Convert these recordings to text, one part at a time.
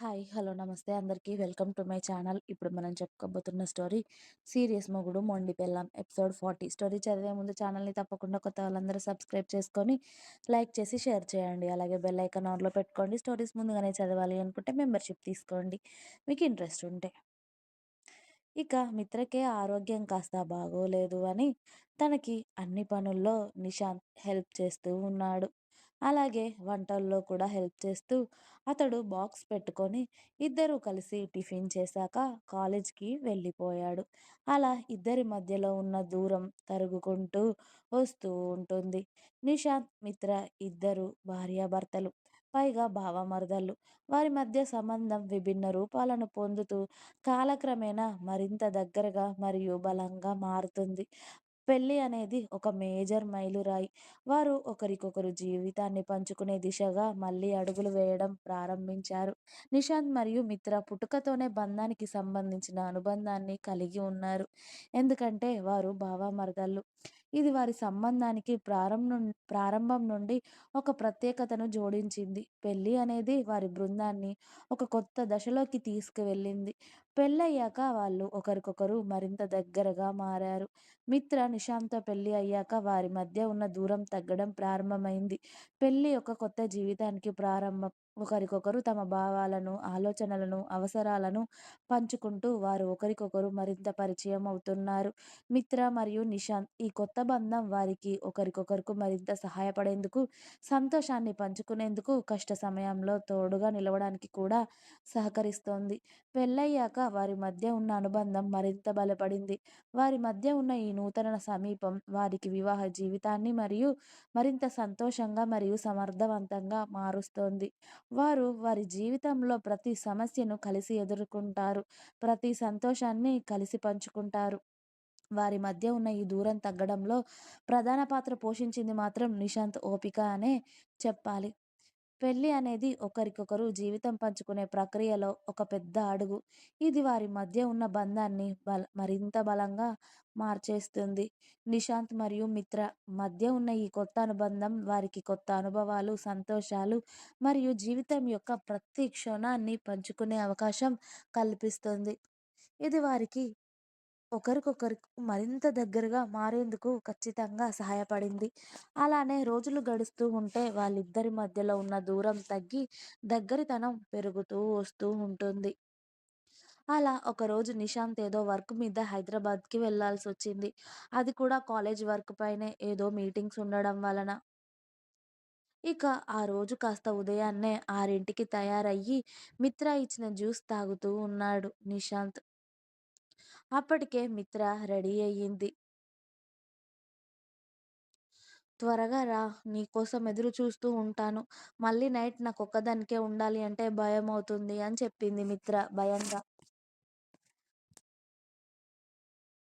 Hi. Hello. నమస్తే అందరికీ. Welcome to my channel. ఇప్పుడు మనం చెప్పుకోబోతున్న స్టోరీ 'సీరియస్ మొగుడు మొండి పెళ్ళాం' ఎపిసోడ్ 40. స్టోరీ చదివే ముందు ఛానల్‌ని తప్పకుండా కొత్త వాళ్ళందరూ సబ్స్క్రైబ్ చేసుకొని, లైక్ చేసి, షేర్ చేయండి. అలాగే బెల్ ఐకాన్ ఆన్‌లో పెట్టుకోండి. స్టోరీస్ ముందుగానే చదవాలి అనుకుంటే మెంబర్‌షిప్ తీసుకోండి. మీకు ఇంట్రెస్ట్ ఉంటే. ఇక మిత్రకే ఆరోగ్యం కాస్త బాగోలేదు అని తనకి అన్ని పనుల్లో నిశాంత్ హెల్ప్ చేస్తూ ఉన్నాడు. అలాగే వంటల్లో కూడా హెల్ప్ చేస్తూ అతడు బాక్స్ పెట్టుకొని ఇద్దరూ కలిసి టిఫిన్ చేశాక కాలేజ్‌కి వెళ్ళిపోయాడు. అలా ఇద్దరి మధ్యలో ఉన్న దూరం తరుగుకుంటూ వస్తూ ఉంటుంది. నిశాంత్, మిత్ర ఇద్దరు భార్యాభర్తలు. పైగా బావమరదళ్ళు. వారి మధ్య సంబంధం విభిన్న రూపాలను పొందుతూ కాలక్రమేణా మరింత దగ్గరగా మరియు బలంగా మారుతుంది. పెళ్ళి అనేది ఒక మేజర్ మైలురాయి. వారు ఒకరికొకరు జీవితాన్ని పంచుకునే దిశగా మళ్ళీ అడుగులు వేయడం ప్రారంభించారు. నిషాంత్ మరియు మిత్ర పుట్టుకతోనే బంధానికి సంబంధించిన అనుబంధాన్ని కలిగి ఉన్నారు. ఎందుకంటే వారు బావమరదళ్ళు. ఇది వారి సంబంధానికి ప్రారంభం ప్రారంభం నుండి ఒక ప్రత్యేకతను జోడించింది. పెళ్ళి అనేది వారి బృందాన్ని ఒక కొత్త దశలోకి తీసుకువెళ్ళింది పెళ్ళయ్యాక వాళ్ళు ఒకరికొకరు మరింత దగ్గరగా మారారు. మిత్ర, నిషాంతో పెళ్ళి అయ్యాక వారి మధ్య ఉన్న దూరం తగ్గడం ప్రారంభమైంది. పెళ్ళి ఒక కొత్త జీవితానికి ప్రారంభం. ఒకరికొకరు తమ భావాలను, ఆలోచనలను, అవసరాలను పంచుకుంటూ వారు ఒకరికొకరు మరింత పరిచయం అవుతున్నారు. మిత్ర మరియు నిషాంత్ ఈ కొత్త బంధం వారికి ఒకరికొకరికి మరింత సహాయపడేందుకు, సంతోషాన్ని పంచుకునేందుకు, కష్ట సమయంలో తోడుగా నిలవడానికి కూడా సహకరిస్తోంది. పెళ్ళయ్యాక వారి మధ్య ఉన్న అనుబంధం మరింత బలపడింది. వారి మధ్య ఉన్న ఈ నూతన సమీపం వారికి వివాహ జీవితాన్ని మరియు మరింత సంతోషంగా మరియు సమర్థవంతంగా మారుస్తోంది. వారు వారి జీవితంలో ప్రతి సమస్యను కలిసి ఎదుర్కొంటారు. ప్రతి సంతోషాన్ని కలిసి పంచుకుంటారు. వారి మధ్య ఉన్న ఈ దూరం తగ్గడంలో ప్రధాన పాత్ర పోషించింది మాత్రం నిశాంత్ ఓపిక అనే చెప్పాలి. పెళ్ళి అనేది ఒకరికొకరు జీవితం పంచుకునే ప్రక్రియలో ఒక పెద్ద అడుగు. ఇది వారి మధ్య ఉన్న బంధాన్ని బల మరింత బలంగా మార్చేస్తుంది. నిశాంత్ మరియు మిత్ర మధ్య ఉన్న ఈ కొత్త అనుబంధం వారికి కొత్త అనుభవాలు, సంతోషాలు మరియు జీవితం యొక్క ప్రతి క్షణాన్ని పంచుకునే అవకాశం కల్పిస్తుంది. ఇది వారికి ఒకరికొకరికి మరింత దగ్గరగా మారేందుకు ఖచ్చితంగా సహాయపడింది. అలానే రోజులు గడుస్తూ ఉంటే వాళ్ళిద్దరి మధ్యలో ఉన్న దూరం తగ్గి దగ్గరితనం పెరుగుతూ వస్తూ ఉంటుంది. అలా ఒకరోజు నిశాంత్ ఏదో వర్క్ మీద హైదరాబాద్‌కి వెళ్ళాల్సొచ్చింది. అది కూడా కాలేజ్ వర్క్ పైనే ఏదో మీటింగ్స్ ఉండడం వలన. ఇక ఆ రోజు కాస్త ఉదయాన్నే ఆరింటికి తయారయ్యి మిత్ర ఇచ్చిన జ్యూస్ తాగుతూ ఉన్నాడు నిశాంత్. అప్పటికే మిత్ర రెడీ అయ్యింది. త్వరగా రా. నీకోసం ఎదురు చూస్తూ ఉంటాను. మళ్ళీ నైట్ నాకు ఒక్కదానికే ఉండాలి అంటే భయం అవుతుంది అని చెప్పింది మిత్ర భయంగా.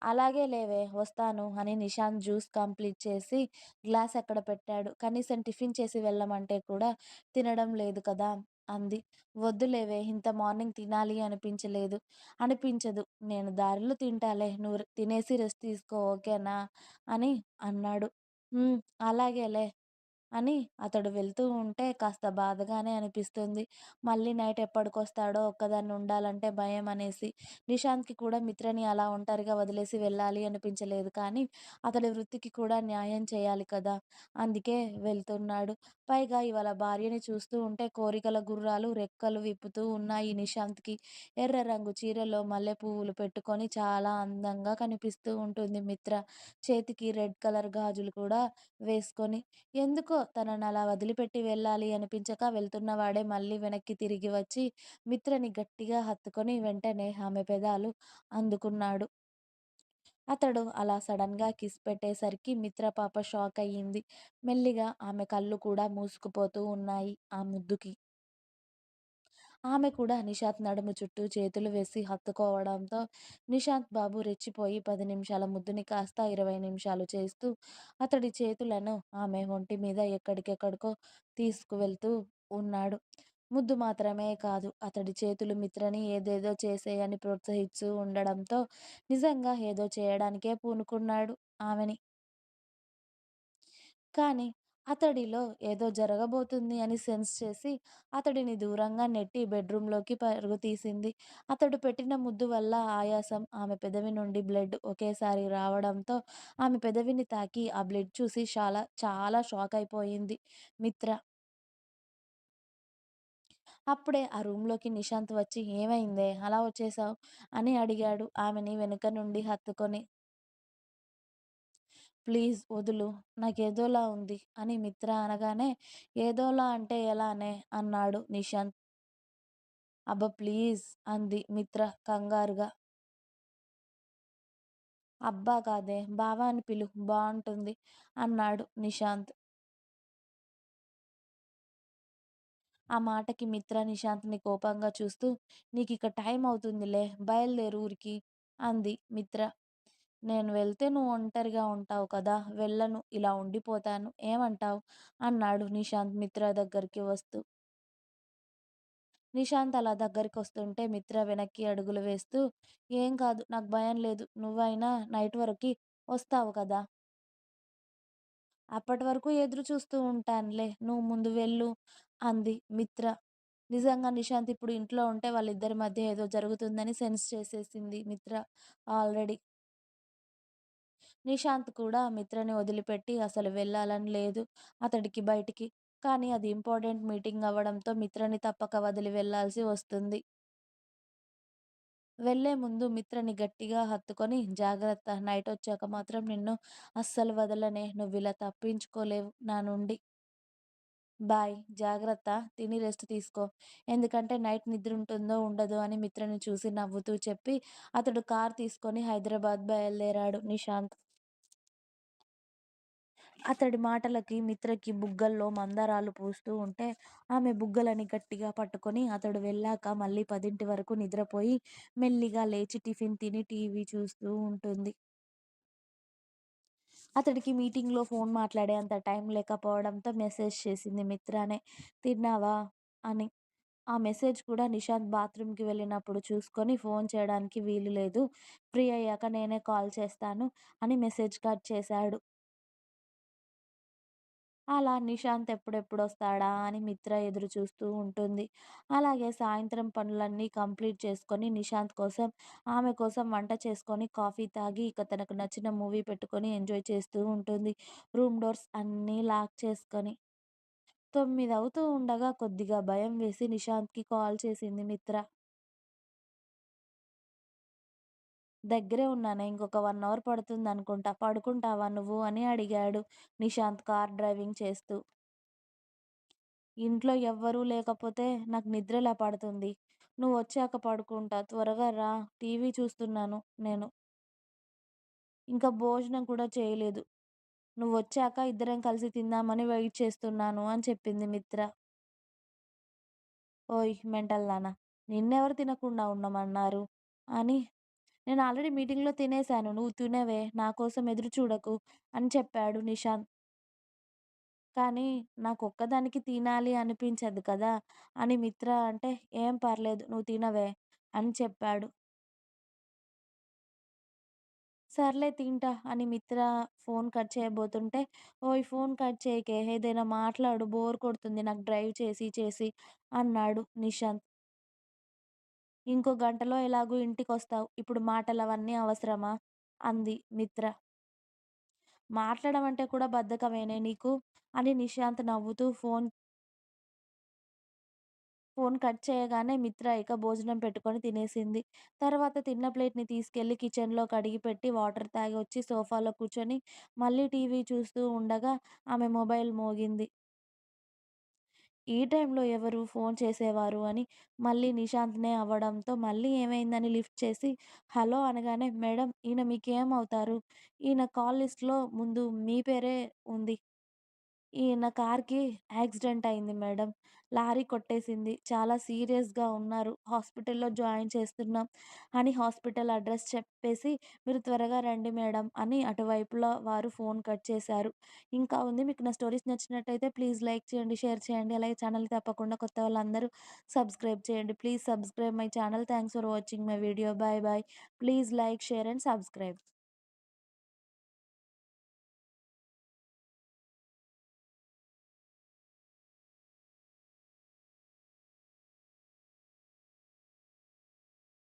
అలాగే లేవే వస్తాను అని నిశాంత్ జ్యూస్ కంప్లీట్ చేసి గ్లాస్ అక్కడ పెట్టాడు. కనీసం టిఫిన్ చేసి వెళ్ళమంటే కూడా తినడం లేదు కదా అంది. వద్దులేవే ఇంత మార్నింగ్ తినాలి అనిపించలేదు. అనిపించదు. నేను దారిలో తింటాలే. నువ్వు తినేసి రెస్ట్ తీసుకో ఓకేనా అని అన్నాడు. అలాగేలే అని అతడు వెళ్తూ ఉంటే కాస్త బాధగానే అనిపిస్తుంది. మళ్ళీ నైట్ ఎప్పటికొస్తాడో ఒక్కదాన్ని ఉండాలంటే భయం అనేసి. నిశాంత్‌కి కూడా మిత్రని అలా ఒంటరిగా వదిలేసి వెళ్ళాలి అనిపించలేదు కానీ అతడి వృత్తికి కూడా న్యాయం చేయాలి కదా! అందుకే వెళ్తున్నాడు. పైగా ఇవాళ భార్యని చూస్తూ ఉంటే కోరికల గుర్రాలు రెక్కలు విప్పుతూ ఉన్నాయి నిశాంత్‌కి. ఎర్ర రంగు చీరలో మల్లెపువ్వులు పెట్టుకొని చాలా అందంగా కనిపిస్తూ ఉంటుంది మిత్ర. చేతికి రెడ్ కలర్ గాజులు కూడా వేసుకొని. ఎందుకో తననలా వదిలిపెట్టి వెళ్ళాలి అనిపించక వెళ్తున్నవాడే మళ్ళీ వెనక్కి తిరిగి వచ్చి మిత్రని గట్టిగా హత్తుకొని వెంటనే ఆమె పెదాలు అందుకున్నాడు. అతడు అలా సడన్‌గా కిస్ పెట్టేసరికి మిత్ర పాప షాక్ అయ్యింది. మెల్లిగా ఆమె కళ్ళు కూడా మూసుకుపోతూ ఉన్నాయి ఆ ముద్దుకి. ఆమె కూడా నిషాంత్ నడుము చుట్టూ చేతులు వేసి హత్తుకోవడంతో నిషాంత్ బాబు రెచ్చిపోయి పది నిమిషాల ముద్దుని కాస్త ఇరవై నిమిషాలు చేస్తూ అతడి చేతులను ఆమె ఒంటి మీద ఎక్కడికెక్కడికో తీసుకువెళ్తూ ఉన్నాడు. ముద్దు మాత్రమే కాదు అతడి చేతులు మిత్రని ఏదేదో చేసేయని ప్రోత్సహిస్తూ ఉండడంతో నిజంగా ఏదో చేయడానికే పూనుకున్నాడు ఆమెని. కానీ అతడిలో ఏదో జరగబోతుంది అని సెన్స్ చేసి అతడిని దూరంగా నెట్టి బెడ్రూమ్లోకి పరుగు తీసింది. అతడు పెట్టిన ముద్దు వల్ల ఆయాసం, ఆమె పెదవి నుండి బ్లడ్ ఒకేసారి రావడంతో ఆమె పెదవిని తాకి ఆ బ్లడ్ చూసి చాలా చాలా షాక్ అయిపోయింది మిత్ర. అప్పుడే ఆ రూమ్లోకి నిశాంత్ వచ్చి ఏమైందే అలా వచ్చేసావు అని అడిగాడు ఆమెని వెనుక నుండి హత్తుకొని. ప్లీజ్ వదులు. నాకేదోలా ఉంది అని మిత్ర అనగానే ఏదోలా అంటే ఎలానే? అన్నాడు నిశాంత్. అబ్బ ప్లీజ్ అంది మిత్ర కంగారుగా. అబ్బా కాదే బావ అని పిలు బాగుంటుంది అన్నాడు నిశాంత్. ఆ మాటకి మిత్ర నిశాంత్ని కోపంగా చూస్తూ నీకు ఇక టైం అవుతుందిలే బయలుదేరు ఊరికి అంది మిత్ర. నేను వెళ్తే నువ్వు ఒంటరిగా ఉంటావు కదా వెళ్ళను ఇలా ఉండిపోతాను ఏమంటావు అన్నాడు నిశాంత్ మిత్ర దగ్గరికి వస్తూ. నిశాంత్ అలా దగ్గరికి వస్తుంటే మిత్ర వెనక్కి అడుగులు వేస్తూ ఏం కాదు నాకు భయం లేదు నువ్వైనా నైట్ వరకు వస్తావు కదా! అప్పటివరకు ఎదురు చూస్తూ ఉంటానులే నువ్వు ముందు వెళ్ళు అంది మిత్ర. నిజంగా నిశాంత్ ఇప్పుడు ఇంట్లో ఉంటే వాళ్ళిద్దరి మధ్య ఏదో జరుగుతుందని సెన్స్ చేసేసింది మిత్ర ఆల్రెడీ. నిశాంత్ కూడా మిత్రని వదిలిపెట్టి అసలు వెళ్ళాలని లేదు అతడికి బయటికి. కానీ అది ఇంపార్టెంట్ మీటింగ్ అవ్వడంతో మిత్రని తప్పక వదిలి వెళ్ళాల్సి వస్తుంది. వెళ్ళే ముందు మిత్రని గట్టిగా హత్తుకొని జాగ్రత్త నైట్ వచ్చాక మాత్రం నిన్ను అస్సలు వదలనే నువ్వు ఇలా తప్పించుకోలేవు నా నుండి. బాయ్ జాగ్రత్త తిని రెస్ట్ తీసుకో. ఎందుకంటే నైట్ నిద్ర ఉంటుందో ఉండదో అని మిత్రని చూసి నవ్వుతూ చెప్పి అతడు కార్ తీసుకొని హైదరాబాద్ బయలుదేరాడు నిశాంత్. అతడి మాటలకి మిత్రకి బుగ్గల్లో మందారాలు పూస్తూ ఉంటే ఆమె బుగ్గలని గట్టిగా పట్టుకొని అతడు వెళ్ళాక మళ్ళీ పదింటి వరకు నిద్రపోయి మెల్లిగా లేచి టిఫిన్ తిని టీవీ చూస్తూ ఉంటుంది. అతడికి మీటింగ్లో ఫోన్ మాట్లాడే అంత టైం లేకపోవడంతో మెసేజ్ చేసింది మిత్రనే తిన్నావా? అని. ఆ మెసేజ్ కూడా నిషాంత్ బాత్రూమ్కి వెళ్ళినప్పుడు చూసుకొని ఫోన్ చేయడానికి వీలు లేదు ఫ్రీ అయ్యాక నేనే కాల్ చేస్తాను అని మెసేజ్ కట్ చేశాడు. అలా నిశాంత్ ఎప్పుడెప్పుడొస్తాడా అని మిత్ర ఎదురు చూస్తూ ఉంటుంది. అలాగే సాయంత్రం పనులన్నీ కంప్లీట్ చేసుకొని నిశాంత్ కోసం, ఆమె కోసం వంట చేసుకొని కాఫీ తాగి ఇక తనకు నచ్చిన మూవీ పెట్టుకొని ఎంజాయ్ చేస్తూ ఉంటుంది రూమ్ డోర్స్ అన్నీ లాక్ చేసుకొని. తొమ్మిది అవుతూ ఉండగా కొద్దిగా భయం వేసి నిశాంత్కి కాల్ చేసింది మిత్ర. దగ్గరే ఉన్నానే ఇంకొక వన్ అవర్ పడుతుంది అనుకుంటా పడుకుంటావా నువ్వు అని అడిగాడు నిశాంత్ కార్ డ్రైవింగ్ చేస్తూ. ఇంట్లో ఎవ్వరూ లేకపోతే నాకు నిద్రలా పడుతుంది? నువ్వు వచ్చాక పడుకుంటా త్వరగా రా టీవీ చూస్తున్నాను నేను. ఇంకా భోజనం కూడా చేయలేదు. నువ్వు వచ్చాక ఇద్దరం కలిసి తిందామని వెయిట్ చేస్తున్నాను అని చెప్పింది మిత్ర. ఓయ్ మెంటల్ నాన్న నిన్నెవరు తినకుండా ఉండమన్నారు? అని నేను ఆల్రెడీ మీటింగ్లో తినేశాను నువ్వు తినవే నాకోసం ఎదురు చూడకు అని చెప్పాడు నిశాంత్. కానీ నాకు ఒక్కదానికి తినాలి అనిపించదు కదా అని మిత్ర అంటే ఏం పర్లేదు నువ్వు తినవే అని చెప్పాడు. సర్లే తింటా అని మిత్ర ఫోన్ కట్ చేయబోతుంటే ఓ ఫోన్ కట్ చేయకే ఏదైనా మాట్లాడు బోర్ కొడుతుంది నాకు డ్రైవ్ చేసి చేసి అన్నాడు నిశాంత్. ఇంకో గంటలో ఎలాగూ ఇంటికొస్తావు ఇప్పుడు మాటలవన్నీ అవసరమా? అంది మిత్ర. మాట్లాడమంటే కూడా బద్ధకమేనే నీకు? అని నిశాంత్ నవ్వుతూ ఫోన్ ఫోన్ కట్ చేయగానే మిత్ర ఇక భోజనం పెట్టుకొని తినేసింది. తర్వాత తిన్న ప్లేట్ని తీసుకెళ్ళి కిచెన్లో కడిగిపెట్టి వాటర్ తాగి వచ్చి సోఫాలో కూర్చొని మళ్ళీ టీవీ చూస్తూ ఉండగా ఆమె మొబైల్ మోగింది. ఈ టైంలో ఎవరు ఫోన్ చేసేవారు అని మళ్ళీ నిశాంత్నే అవ్వడంతో మళ్ళీ ఏమైందని లిఫ్ట్ చేసి హలో అనగానే మేడం ఈయన మీకేం అవుతారు? ఈయన కాల్ లిస్ట్లో ముందు మీ పేరే ఉంది. ఈయన కార్కి యాక్సిడెంట్ అయింది మేడం. లారీ కొట్టేసింది. చాలా సీరియస్గా ఉన్నారు. హాస్పిటల్లో జాయిన్ చేస్తున్నాం అని హాస్పిటల్ అడ్రస్ చెప్పేసి మీరు త్వరగా రండి మేడం అని అటువైపుల వారు ఫోన్ కట్ చేశారు. ఇంకా ఉంది మీకు నా స్టోరీస్ నచ్చినట్టయితే ప్లీజ్ లైక్ చేయండి, షేర్ చేయండి. అలాగే ఛానల్ తప్పకుండా కొత్త వాళ్ళందరూ సబ్స్క్రైబ్ చేయండి. Please subscribe my channel. Thanks for watching my video. Bye bye. Please like, share and subscribe.